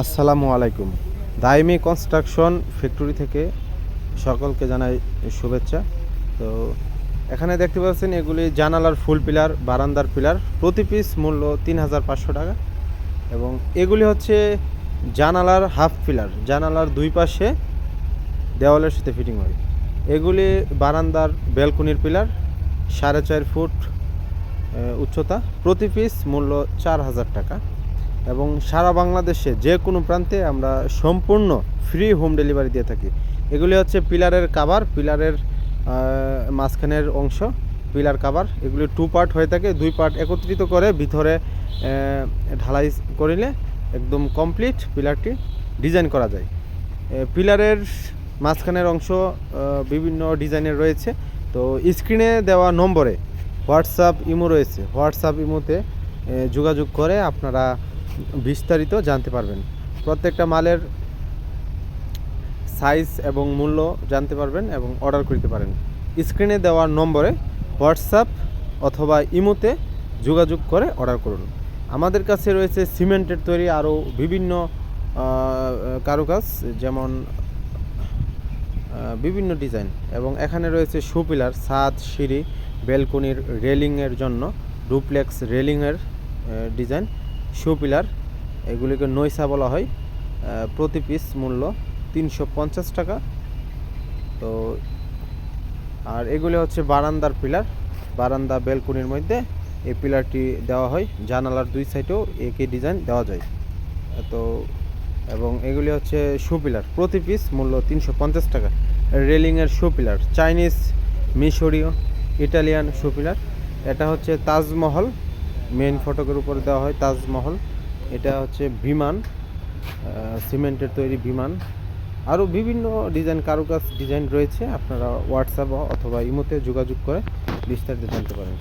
আসসালামু আলাইকুম। দাইমি construction factory থেকে সকলকে জানাই শুভেচ্ছা। তো এখানে দেখতে পাচ্ছেন এগুলি জানালার ফুল পিলার, বারান্দার পিলার। প্রতি পিস মূল্য তিন হাজার পাঁচশো টাকা। এবং এগুলি হচ্ছে জানালার হাফ পিলার। জানালার দুই পাশে দেওয়ালের সাথে ফিটিং হয়। এগুলি বারান্দার ব্যালকনির পিলার, সাড়ে চার ফুট উচ্চতা। প্রতি পিস মূল্য চার হাজার টাকা। এবং সারা বাংলাদেশে যে কোনো প্রান্তে আমরা সম্পূর্ণ ফ্রি হোম ডেলিভারি দিয়ে থাকি। এগুলি হচ্ছে পিলারের কাভার পিলারের মাঝখানের অংশ, পিলার কাভার এগুলি টু পার্ট হয়ে থাকে, দুই পার্ট একত্রিত করে ভিতরে ঢালাই করিলে একদম কমপ্লিট পিলারটি ডিজাইন করা যায়। পিলারের মাঝখানের অংশ বিভিন্ন ডিজাইনের রয়েছে। তো স্ক্রিনে দেওয়া নম্বরে হোয়াটসঅ্যাপ ইমো রয়েছে। হোয়াটসঅ্যাপ ইমোতে যোগাযোগ করে আপনারা বিস্তারিত জানতে পারবেন। প্রত্যেকটা মালের সাইজ এবং মূল্য জানতে পারবেন এবং অর্ডার করতে পারেন। স্ক্রিনে দেওয়া নম্বরে হোয়াটসঅ্যাপ অথবা ইমোতে যোগাযোগ করে অর্ডার করুন। আমাদের কাছে রয়েছে সিমেন্টের তৈরি আরও বিভিন্ন কারুকাজ, যেমন বিভিন্ন ডিজাইন এবং এখানে রয়েছে সুপিলার ছাদ সিঁড়ি বেলকনির রেলিংয়ের জন্য ডুপ্লেক্স রেলিংয়ের ডিজাইন সুপিলার এগুলিকে নৈসা বলা হয় প্রতি পিস মূল্য তিনশো পঞ্চাশ টাকা। তো, আর এগুলি হচ্ছে বারান্দার পিলার। বারান্দা বেলকনির মধ্যে এই পিলারটি দেওয়া হয়, জানালার দুই সাইডেও একই ডিজাইন দেওয়া যায়। তো, এবং এগুলি হচ্ছে শু পিলার প্রতি পিস মূল্য তিনশো পঞ্চাশ টাকা। রেলিংয়ের শু পিলার চাইনিজ মিশরীয় ইটালিয়ান শু পিলার এটা হচ্ছে তাজমহল মেইন ফটকের উপরে দেওয়া হয় তাজমহল। এটা হচ্ছে বিমান সিমেন্টের তৈরি বিমান। আরও বিভিন্ন ডিজাইন, কারুকাজ ডিজাইন রয়েছে। আপনারা হোয়াটসঅ্যাপ অথবা ইমোতে যোগাযোগ করে বিস্তারিত জানতে পারেন।